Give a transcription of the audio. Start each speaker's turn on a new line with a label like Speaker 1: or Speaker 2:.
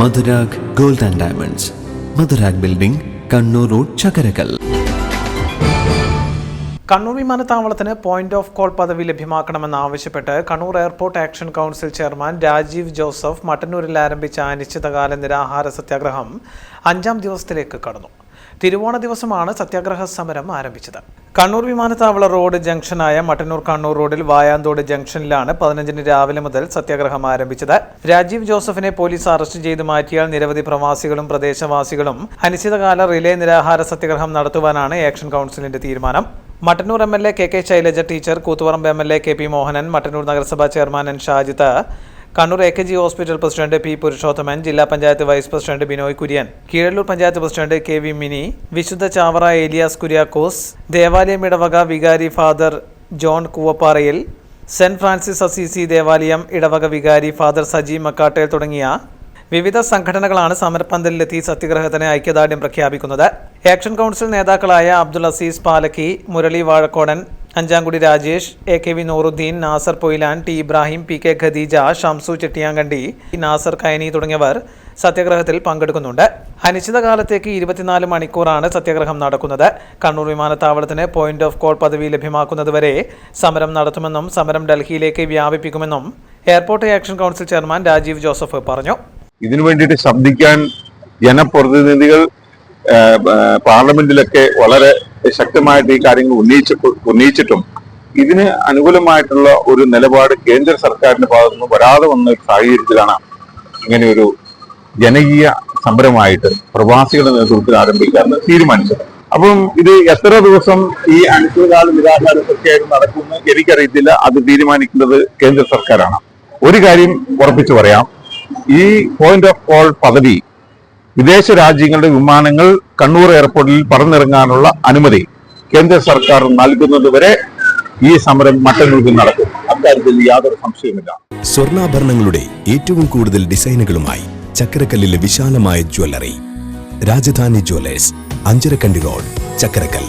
Speaker 1: Madhurag gold and diamonds. Madhurag building Kannur road Chakkarakkal.
Speaker 2: Kannur വിമാനത്താവളത്തിന് point of call പദവി ലഭ്യമാക്കണമെന്നാവശ്യപ്പെട്ട് Kannur airport action council chairman Rajeev Joseph മട്ടന്നൂരിൽ ആരംഭിച്ച അനിശ്ചിതകാല നിരാഹാര സത്യാഗ്രഹം അഞ്ചാം ദിവസത്തിലേക്ക് കടന്നു. തിരുവോണ ദിവസമാണ് സത്യാഗ്രഹ സമരം ആരംഭിച്ചത്. കണ്ണൂർ വിമാനത്താവള റോഡ് ജംഗ്ഷനായ മട്ടന്നൂർ കണ്ണൂർ റോഡിൽ വായാന്തോട് ജംഗ്ഷനിലാണ് പതിനഞ്ചിന് രാവിലെ മുതൽ സത്യാഗ്രഹം ആരംഭിച്ചത്. രാജീവ് ജോസഫിനെ പോലീസ് അറസ്റ്റ് ചെയ്ത് മാറ്റിയാൽ നിരവധി പ്രവാസികളും പ്രദേശവാസികളും അനിശ്ചിതകാല റിലേ നിരാഹാര സത്യാഗ്രഹം നടത്തുവാനാണ് ആക്ഷൻ കൗൺസിലിന്റെ തീരുമാനം. Mattannur M L A K K Shailaja teacher Koothuparamba M L A K P Mohanan Mattannur നഗരസഭാ chairman N Shajith Kannur A K G hospital president P Purushothaman ജില്ലാ panchayat vice president Binoy Kurian Keezhallur panchayat president K V Mini വിശുദ്ധ ചാവറ ഏലിയാസ് കുര്യാക്കോസ് ദേവാലയം ഇടവക വികാരി father John കൂവപ്പാറയിൽ saint Francis Assisi ദേവാലയം ഇടവക വികാരി ഫാദർ സജി മക്കാട്ടേൽ തുടങ്ങിയ വിവിധ സംഘടനകളാണ് സമരപ്പന്തലിലെത്തി സത്യഗ്രഹത്തിന് ഐക്യദാർഢ്യം പ്രഖ്യാപിക്കുന്നത്. ആക്ഷൻ കൗൺസിൽ നേതാക്കളായ Abdul Azeez Palakki Murali Vazhakkodan Anchamkudi Rajesh A K V Nooruddin Nasar Poyilan T Ibrahim P K Khadeeja Shamsu Chettiyankandi Nasar Kaini തുടങ്ങിയവർ സത്യഗ്രഹത്തിൽ പങ്കെടുക്കുന്നുണ്ട്. അനിശ്ചിതകാലത്തേക്ക് ഇരുപത്തിനാല് മണിക്കൂറാണ് സത്യഗ്രഹം നടക്കുന്നത്. കണ്ണൂർ വിമാനത്താവളത്തിന് പോയിന്റ് ഓഫ് കോൾ പദവി ലഭ്യമാക്കുന്നതുവരെ സമരം നടത്തുമെന്നും സമരം ഡൽഹിയിലേക്ക് വ്യാപിപ്പിക്കുമെന്നും airport action council chairman Rajeev Joseph പറഞ്ഞു.
Speaker 3: ഇതിനു വേണ്ടിയിട്ട് ശബ്ദിക്കാൻ ജനപ്രതിനിധികൾ പാർലമെന്റിലൊക്കെ വളരെ ശക്തമായിട്ട് ഈ കാര്യങ്ങൾ ഉന്നയിച്ച ഉന്നയിച്ചിട്ടും ഇതിന് അനുകൂലമായിട്ടുള്ള ഒരു നിലപാട് കേന്ദ്ര സർക്കാരിന്റെ ഭാഗത്തു നിന്ന് വരാതെ വന്ന ഒരു സാഹചര്യത്തിലാണ് ഇങ്ങനെ ഒരു ജനകീയ സമരമായിട്ട് പ്രവാസികളുടെ നേതൃത്വത്തിൽ ആരംഭിക്കാൻ തീരുമാനിച്ചത്. അപ്പം ഇത് എത്ര ദിവസം ഈ അനിശ്ചിതകാല നിരാഹാര സത്യാഗ്രഹം നടക്കുമെന്ന് എനിക്കറിയത്തില്ല. അത് തീരുമാനിക്കുന്നത് കേന്ദ്ര സർക്കാരാണ്. ഒരു കാര്യം ഉറപ്പിച്ചു പറയാം. ഈ പോയിന്റ് ഓഫ് കോൾ പദവി വിദേശ രാജ്യങ്ങളുടെ വിമാനങ്ങൾ കണ്ണൂർ എയർപോർട്ടിൽ പറന്നിറങ്ങാനുള്ള അനുമതി കേന്ദ്ര സർക്കാർ നൽകുന്നതുവരെ ഈ സമരം മട്ടന്നൂരിൽ നടക്കും. അക്കാര്യത്തിൽ യാതൊരു സംശയമില്ല
Speaker 4: സ്വർണാഭരണങ്ങളുടെ ഏറ്റവും കൂടുതൽ ഡിസൈനുകളുമായി ചക്കരക്കല്ലിലെ വിശാലമായ jewellery. Rajadhani jewellers Anjarakandi road Chakkarakkal